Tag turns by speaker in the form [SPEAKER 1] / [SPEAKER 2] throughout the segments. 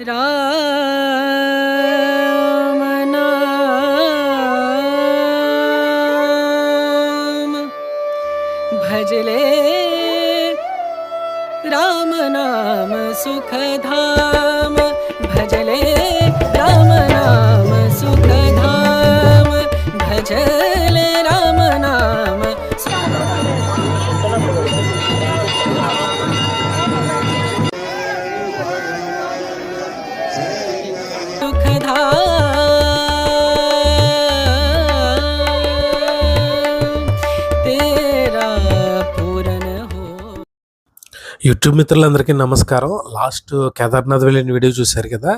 [SPEAKER 1] राम नाम भजले राम नाम सुखधाम। भजले राम नाम सुखधाम। भजले
[SPEAKER 2] యూట్యూబ్ మిత్రులందరికీ నమస్కారం. లాస్ట్ కేదార్నాథ్ వెళ్ళిన వీడియో చూశారు కదా.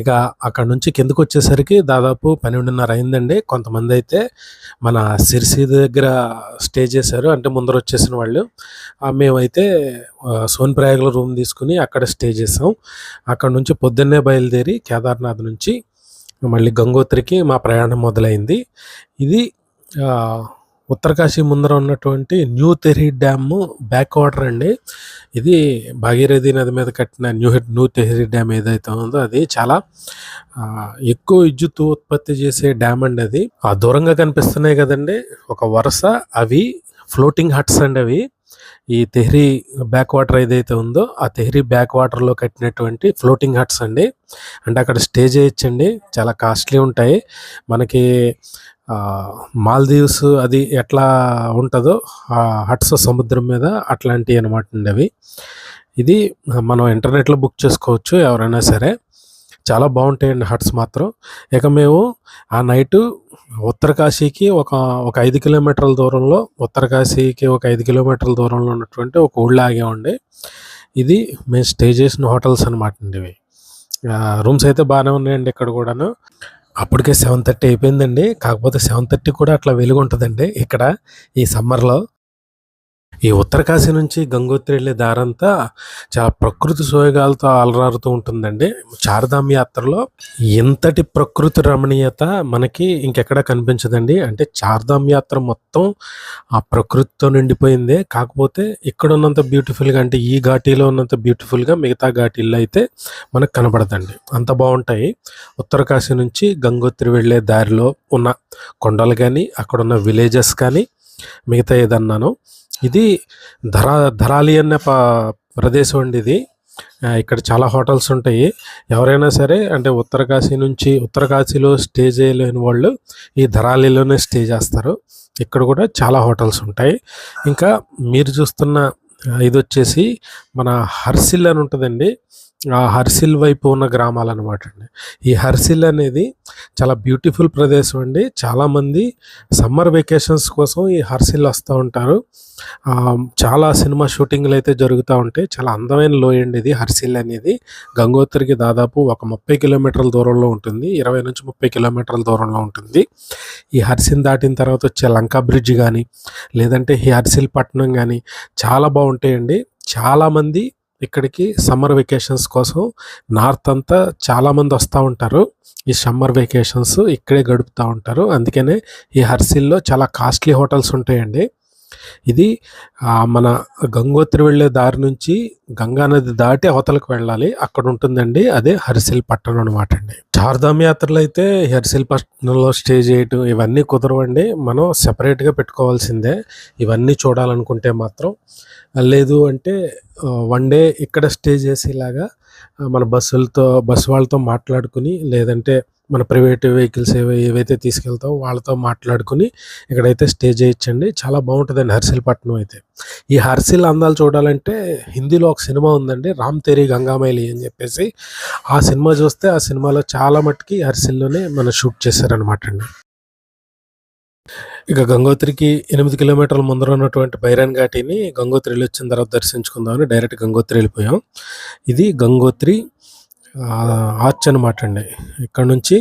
[SPEAKER 2] ఇక అక్కడ నుంచి కిందకు వచ్చేసరికి దాదాపు పన్నెండున్నర అయిందండి. కొంతమంది అయితే మన సిరిసి దగ్గర స్టే చేశారు. అంటే ముందర వచ్చేసిన వాళ్ళు. మేమైతే సోన్ ప్రయాగ్లో రూమ్ తీసుకుని అక్కడ స్టే చేసాం అక్కడ నుంచి పొద్దున్నే బయలుదేరి కేదార్నాథ్ నుంచి మళ్ళీ గంగోత్రికి మా ప్రయాణం మొదలైంది. ఇది ఉత్తరకాశీ ముందర ఉన్నటువంటి new Tehri dam back water అండి. ఇది భాగీరథి నది మీద కట్టిన న్యూ న్యూ తెహ్రీ డ్యామ్ ఏదైతే ఉందో అది చాలా ఎక్కువ విద్యుత్ ఉత్పత్తి చేసే డ్యామ్ అండి అది. ఆ దూరంగా కనిపిస్తున్నాయి కదండి ఒక వరుస అవి ఫ్లోటింగ్ హట్స్ అండి అవి. ఈ తెహ్రీ బ్యాక్ వాటర్ ఏదైతే ఉందో ఆ తెహ్రీ బ్యాక్ వాటర్లో కట్టినటువంటి ఫ్లోటింగ్ హట్స్ అండి. అంటే అక్కడ స్టే చేయొచ్చండి చాలా కాస్ట్లీ ఉంటాయి. మనకి మాల్దీవ్స్ అది ఎట్లా ఉంటుందో ఆ హట్స్ సముద్రం మీద అట్లాంటివి అనమాట అండి అవి. ఇది మనం ఇంటర్నెట్లో బుక్ చేసుకోవచ్చు ఎవరైనా సరే. చాలా బాగుంటాయండి హట్స్ మాత్రం. ఇక మేము ఆ నైటు ఉత్తరకాశీకి ఒక ఒక ఐదు కిలోమీటర్ల దూరంలో ఉత్తరకాశీకి ఒక ఐదు కిలోమీటర్ల దూరంలో ఉన్నటువంటి ఒక ఊళ్ళో ఆగామండి. ఇది మేము స్టే చేసిన హోటల్స్ అనమాట అండి ఇవి. రూమ్స్ అయితే బాగానే ఉన్నాయండి ఇక్కడ కూడాను. అప్పటికే సెవెన్ థర్టీ అయిపోయిందండి. కాకపోతే సెవెన్ థర్టీ కూడా అట్లా వెలుగు ఉంటుందండి ఇక్కడ ఈ సమ్మర్లో ఈ ఉత్తరకాశీ నుంచి గంగోత్రి వెళ్ళే దారంతా చాలా ప్రకృతి సోయగాలతో అలరారుతూ ఉంటుందండి. చారధామ్ యాత్రలో ఇంతటి ప్రకృతి రమణీయత మనకి ఇంకెక్కడ కనిపించదండి. అంటే చార్ధామ్ యాత్ర మొత్తం ఆ ప్రకృతితో నిండిపోయిందే. కాకపోతే ఇక్కడ ఉన్నంత బ్యూటిఫుల్గా అంటే ఈ ఘాటీలో ఉన్నంత బ్యూటిఫుల్గా మిగతా ఘాటీల్లో అయితే మనకు కనబడదండి. అంత బాగుంటాయి. ఉత్తరకాశీ నుంచి గంగోత్రి వెళ్ళే దారిలో ఉన్న కొండలు కానీ అక్కడ ఉన్న విలేజెస్ కానీ మిగతా ఏదన్నాను ఇది ధరా ధరాలి అనే ప ప్రదేశం అండి ఇది. ఇక్కడ చాలా హోటల్స్ ఉంటాయి. ఎవరైనా సరే అంటే ఉత్తరకాశీ నుంచి ఉత్తరకాశీలో స్టే చేయలేని వాళ్ళు ఈ ధరాలిలోనే స్టే చేస్తారు. ఇక్కడ కూడా చాలా హోటల్స్ ఉంటాయి. ఇంకా మీరు చూస్తున్న ఇది వచ్చేసి మన హర్సిల్ అని ఉంటుందండి. హర్సిల్ వైపు ఉన్న గ్రామాలు అనమాట అండి. ఈ హర్సిల్ అనేది చాలా బ్యూటిఫుల్ ప్రదేశం అండి. చాలామంది సమ్మర్ వెకేషన్స్ కోసం ఈ హర్సిల్ వస్తూ ఉంటారు. చాలా సినిమా షూటింగ్లు అయితే జరుగుతూ ఉంటాయి. చాలా అందమైన లోయ అండి ఇది హర్సిల్ అనేది. గంగోత్రికి దాదాపు ఒక ముప్పై కిలోమీటర్ల దూరంలో ఉంటుంది. ఇరవై నుంచి ముప్పై కిలోమీటర్ల దూరంలో ఉంటుంది. ఈ హర్సిల్ దాటిన తర్వాత వచ్చే లంకా బ్రిడ్జ్ కానీ లేదంటే ఈ హర్సిల్ పట్టణం కానీ చాలా బాగుంటాయండి. చాలామంది ఇక్కడికి సమ్మర్ వెకేషన్స్ కోసం నార్త్ అంతా చాలామంది వస్తూ ఉంటారు. ఈ సమ్మర్ వెకేషన్స్ ఇక్కడే గడుపుతూ ఉంటారు. అందుకనే ఈ హర్సిల్లో చాలా కాస్ట్లీ హోటల్స్ ఉంటాయండి. ఇది మన గంగోత్రి వెళ్ళే దారి నుంచి గంగా నది దాటి అవతలకు వెళ్ళాలి. అక్కడ ఉంటుందండి అదే హరిసిల్ పట్టణం అనమాట అండి. చార్ధామ్ యాత్రలు అయితే ఈ హరిసిల్ పట్టణంలో స్టే చేయటం ఇవన్నీ కుదరవండి. మనం సెపరేట్గా పెట్టుకోవాల్సిందే. ఇవన్నీ చూడాలనుకుంటే మాత్రం. లేదు అంటే వన్ డే ఇక్కడ స్టే చేసేలాగా మన బస్సులతో బస్సు వాళ్ళతో మాట్లాడుకుని లేదంటే మన ప్రైవేట్ వెహికల్స్ ఏవై ఏవైతే తీసుకెళ్తామో వాళ్ళతో మాట్లాడుకుని ఇక్కడైతే స్టే చేయొచ్చండి చాలా బాగుంటుందండి హర్సిల్ పట్టణం అయితే. ఈ హర్సిల్ అందాలు చూడాలంటే హిందీలో ఒక సినిమా ఉందండి రామ్ తేరీ గంగామైలి అని చెప్పేసి. ఆ సినిమా చూస్తే ఆ సినిమాలో చాలా మట్టుకి హర్సిల్లోనే మనం షూట్ చేశారనమాట అండి. ఇక గంగోత్రికి ఎనిమిది కిలోమీటర్ల ముందర ఉన్నటువంటి బైరాన్ ఘాటిని గంగోత్రి వచ్చిన తర్వాత దర్శించుకుందామని డైరెక్ట్ గంగోత్రి వెళ్ళిపోయాం. ఇది గంగోత్రి ఆర్చ్ అనమాట అండి ఇక్కడ నుంచి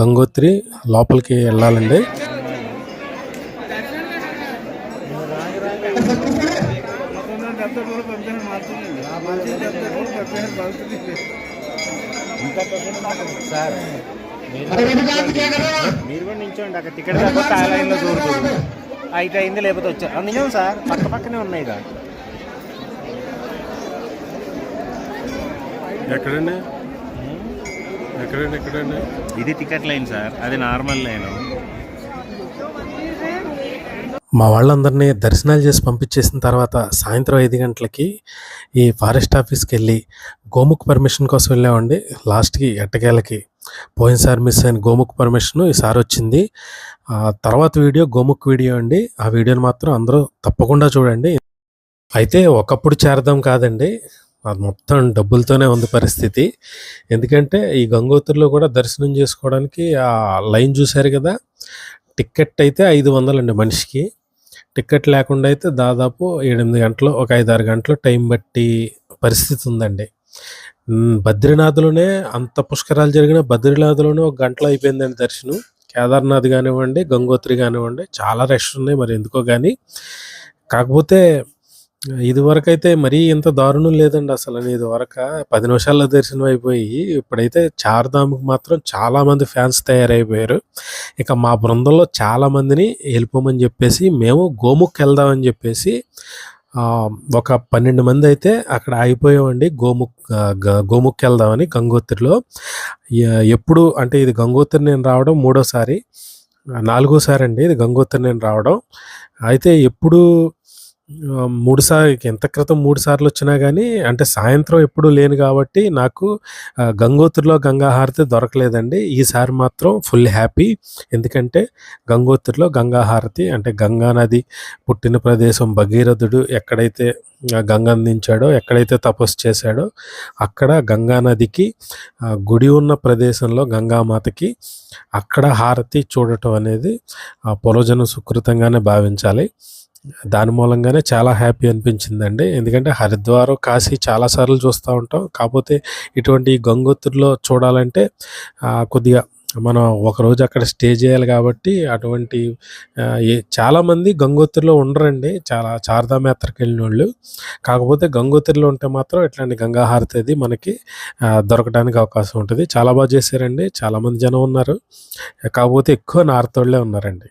[SPEAKER 2] గంగోత్రి లోపలికి వెళ్ళాలండి.
[SPEAKER 3] మీరు కూడా నించోండి. అక్కడ టికెట్ కాకపోతే ఆ లైన్లో దూరుతుంది అయితే అయింది లేకపోతే వచ్చారు నిజం సార్ పక్క పక్కనే ఉన్నాయి కదా
[SPEAKER 2] ఎక్కడండి? ఎక్కడండి ఎక్కడండి?
[SPEAKER 3] ఇది టికెట్ లైన్ సార్ అది నార్మల్ లైన్.
[SPEAKER 2] మా వాళ్ళందరినీ దర్శనాలు చేసి పంపించేసిన తర్వాత సాయంత్రం ఐదు గంటలకి ఈ ఫారెస్ట్ ఆఫీస్కి వెళ్ళి గోముఖ్ పర్మిషన్ కోసం వెళ్ళామండి. లాస్ట్కి ఎట్టకేలకి పోయినసారి మిస్ అయిన గోముఖ్ పర్మిషన్ ఈసారి వచ్చింది. ఆ తర్వాత వీడియో గోముఖ్ వీడియో అండి. ఆ వీడియోని మాత్రం అందరూ తప్పకుండా చూడండి. అయితే ఒకప్పుడు చేరదాం కాదండి. అది మొత్తం డబ్బులతోనే ఉంది పరిస్థితి. ఎందుకంటే ఈ గంగోత్రిలో కూడా దర్శనం చేసుకోవడానికి ఆ లైన్ చూశారు కదా? టికెట్ అయితే ఐదు వందలండి మనిషికి. టికెట్ లేకుండా అయితే దాదాపు ఎనిమిది గంటలు ఒక ఐదు ఆరు గంటలు టైం బట్టి పరిస్థితి ఉందండి. బద్రీనాథ్లోనే అంత పుష్కరాలు జరిగిన బద్రీనాథ్లోనే ఒక గంటలో అయిపోయిందండి దర్శనం. కేదార్నాథ్ కానివ్వండి గంగోత్రి కానివ్వండి చాలా రష్ ఉన్నాయి మరి ఎందుకో కానీ కాకపోతే ఇదివరకైతే మరీ ఇంత దారుణం లేదండి అసలు ఇది వరకు పది నిమిషాల్లో దర్శనం అయిపోయి ఇప్పుడైతే చార్ధామ్కి మాత్రం చాలామంది ఫ్యాన్స్ తయారైపోయారు. ఇక మా బృందంలో చాలా మందిని వెళ్ళిపోమని చెప్పేసి మేము గోముఖ్ వెళ్దామని చెప్పేసి ఒక పన్నెండు మంది అయితే అక్కడ ఆగిపోయామండి. గోముఖ్ గ- గోముఖ్ వెళ్దామని గంగోత్రిలో. ఎప్పుడు అంటే ఇది గంగోత్రి నేను రావడం మూడోసారి నాలుగోసారి అండి ఇది గంగోత్రి నేను రావడం. అయితే ఎప్పుడు మూడు సార్లు ఎంత క్రితం మూడు సార్లు వచ్చినా కానీ అంటే సాయంత్రం ఎప్పుడు లేను కాబట్టి నాకు గంగోత్రిలో గంగాహారతి దొరకలేదండి. ఈసారి మాత్రం ఫుల్ హ్యాపీ. ఎందుకంటే గంగోత్రిలో గంగాహారతి అంటే గంగా నది పుట్టిన ప్రదేశం భగీరథుడు ఎక్కడైతే గంగందించాడో ఎక్కడైతే తపస్సు చేశాడో అక్కడ గంగా నదికి గుడి ఉన్న ప్రదేశంలో గంగామాతకి అక్కడ హారతి చూడటం అనేది ఆ సుకృతంగానే భావించాలి. దాని మూలంగానే చాలా హ్యాపీ అనిపించిందండి. ఎందుకంటే హరిద్వారం కాశీ చాలాసార్లు చూస్తూ ఉంటాం. కాకపోతే ఇటువంటి గంగోత్రిలో చూడాలంటే కొద్దిగా మనం ఒకరోజు అక్కడ స్టే చేయాలి కాబట్టి అటువంటి చాలామంది గంగోత్రిలో ఉండరండి. చాలా చార్ధామ్ యాత్రకి వెళ్ళిన వాళ్ళు. కాకపోతే గంగోత్రిలో ఉంటే మాత్రం ఇట్లాంటి గంగాహారతి అది మనకి దొరకడానికి అవకాశం ఉంటుంది. చాలా బాగా చేశారండి. చాలామంది జనం ఉన్నారు. కాకపోతే ఎక్కువ నార్త్ వాళ్ళే ఉన్నారండి.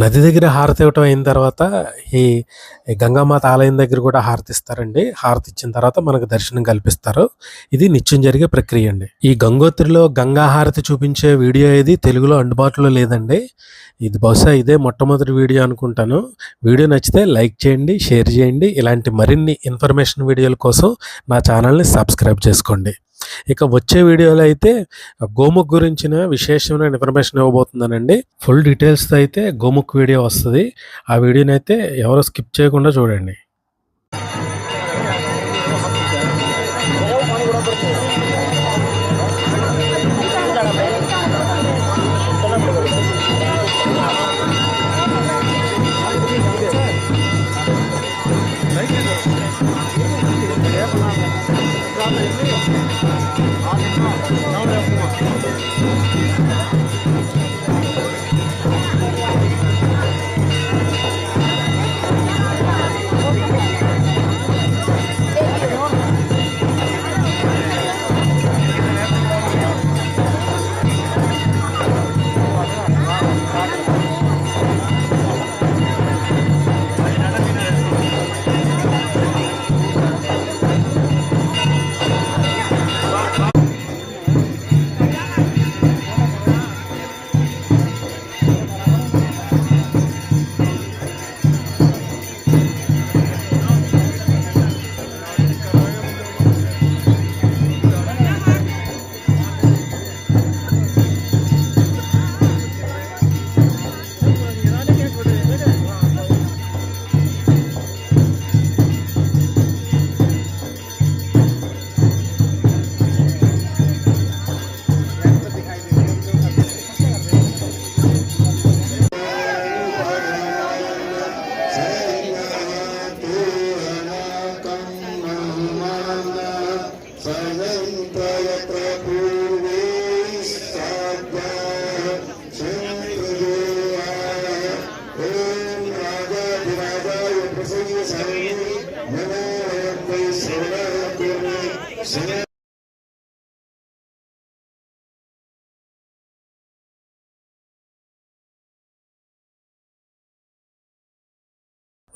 [SPEAKER 2] నది దగ్గర హారతి ఇవ్వటం అయిన తర్వాత ఈ గంగామాత ఆలయం దగ్గర కూడా హారతి ఇస్తారండి. హారతి ఇచ్చిన తర్వాత మనకు దర్శనం కల్పిస్తారు. ఇది నిత్యం జరిగే ప్రక్రియ అండి. ఈ గంగోత్రిలో గంగా హారతి చూపించే వీడియో ఇది తెలుగులో అందుబాటులో లేదండి. ఇది బహుశా ఇదే మొట్టమొదటి వీడియో అనుకుంటాను. వీడియో నచ్చితే లైక్ చేయండి షేర్ చేయండి. ఇలాంటి మరిన్ని ఇన్ఫర్మేషన్ వీడియోల కోసం నా ఛానల్ని సబ్స్క్రైబ్ చేసుకోండి. ఇక వచ్చే వీడియోలో అయితే గోముఖ్ గురించిన విశేషమైన ఇన్ఫర్మేషన్ ఇవ్వబోతున్నానండి. ఫుల్ డీటెయిల్స్తో అయితే గోముఖ్ వీడియో వస్తుంది. ఆ వీడియోని అయితే ఎవరు స్కిప్ చేయకుండా చూడండి.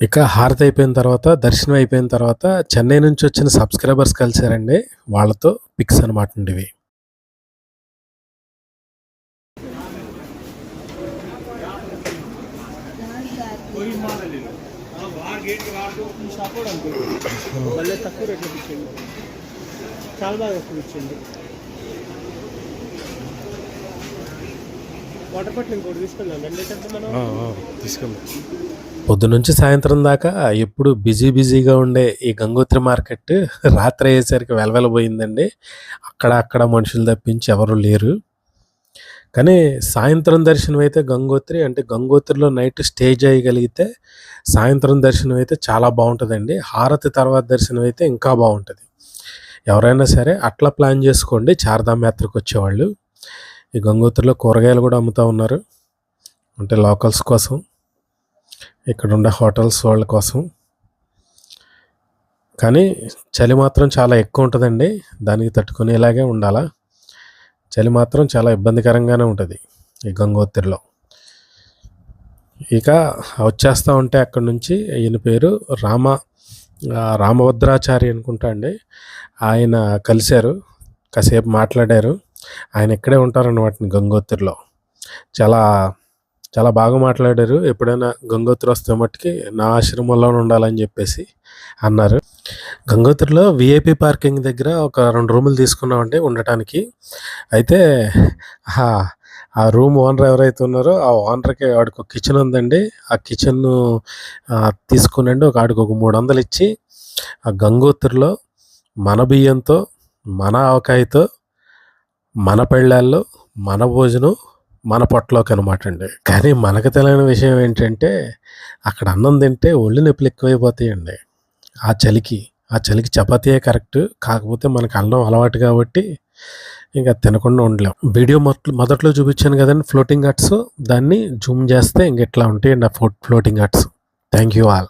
[SPEAKER 2] ఇక హారతి అయిపోయిన తర్వాత దర్శనం అయిపోయిన తర్వాత చెన్నై నుంచి వచ్చిన సబ్స్క్రైబర్స్ కలిసారండి వాళ్ళతో పిక్స్ అనమాట ఉండేవి. ఇవి
[SPEAKER 3] తక్కువ చాలా బాగా ఎక్కువ ఇచ్చింది వాటర్ బాటిల్ ఇంకోటి తీసుకెళ్ళాం రెండు లీటర్స్ మనం
[SPEAKER 2] పొద్దునుంచి సాయంత్రం దాకా ఎప్పుడు బిజీ బిజీగా ఉండే ఈ గంగోత్రి మార్కెట్ రాత్రి అయ్యేసరికి వెలవెలబోయిందండి. అక్కడ అక్కడ మనుషులు తప్పించి ఎవరు లేరు. కానీ సాయంత్రం దర్శనం అయితే గంగోత్రి అంటే గంగోత్రిలో నైట్ స్టే చేయగలిగితే సాయంత్రం దర్శనం అయితే చాలా బాగుంటుందండి. హారతి తర్వాత దర్శనం అయితే ఇంకా బాగుంటుంది. ఎవరైనా సరే అట్లా ప్లాన్ చేసుకోండి. చార్ధామ్ యాత్రకు వచ్చేవాళ్ళు. ఈ గంగోత్రిలో కూరగాయలు కూడా అమ్ముతూ ఉన్నారు. అంటే లోకల్స్ కోసం. ఇక్కడ ఉండే హోటల్స్ వాళ్ళ కోసం. కానీ చలి మాత్రం చాలా ఎక్కువ ఉంటుందండి. దానికి తట్టుకునేలాగే ఉండాలా? చలి మాత్రం చాలా ఇబ్బందికరంగానే ఉంటుంది ఈ గంగోత్రిలో. ఇక వచ్చేస్తూ ఉంటే అక్కడ నుంచి ఈయన పేరు రామ రామభద్రాచారి అనుకుంటా అండి. ఆయన కలిశారు కాసేపు మాట్లాడారు. ఆయన ఇక్కడే ఉంటారన్నమాట గంగోత్రిలో. చాలా చాలా బాగా మాట్లాడారు. ఎప్పుడైనా గంగోత్రి వస్తే మట్టుకి నా ఆశ్రమంలోనే ఉండాలని చెప్పేసి అన్నారు. గంగోత్రిలో విఐపి పార్కింగ్ దగ్గర ఒక రెండు రూములు తీసుకున్నామండి ఉండటానికి. అయితే ఆ రూమ్ ఓనర్ ఎవరైతే ఉన్నారో ఆ ఓనర్కి వాడికి ఒక కిచెన్ ఉందండి. ఆ కిచెన్ తీసుకునండి. ఒక ఆడికి ఒక మూడు వందలు ఇచ్చి ఆ గంగోత్రిలో మన బియ్యంతో మన ఆవకాయతో మన పెళ్ళాల్లో మన భోజనం మన పొట్టలోకి అనమాట అండి. కానీ మనకు తెలియని విషయం ఏంటంటే అక్కడ అన్నం తింటే ఒళ్ళు నొప్పులు ఎక్కువైపోతాయండి. ఆ చలికి ఆ చలికి చపాతీయే కరెక్ట్. కాకపోతే మనకు అన్నం అలవాటు కాబట్టి ఇంకా తినకుండా ఉండలేం. వీడియో మొదట్లో మొదట్లో చూపించాను కదండి ఫ్లోటింగ్ హట్స్ దాన్ని జూమ్ చేస్తే ఇంకెట్లా ఉంటాయండి ఆ floating huts thank you all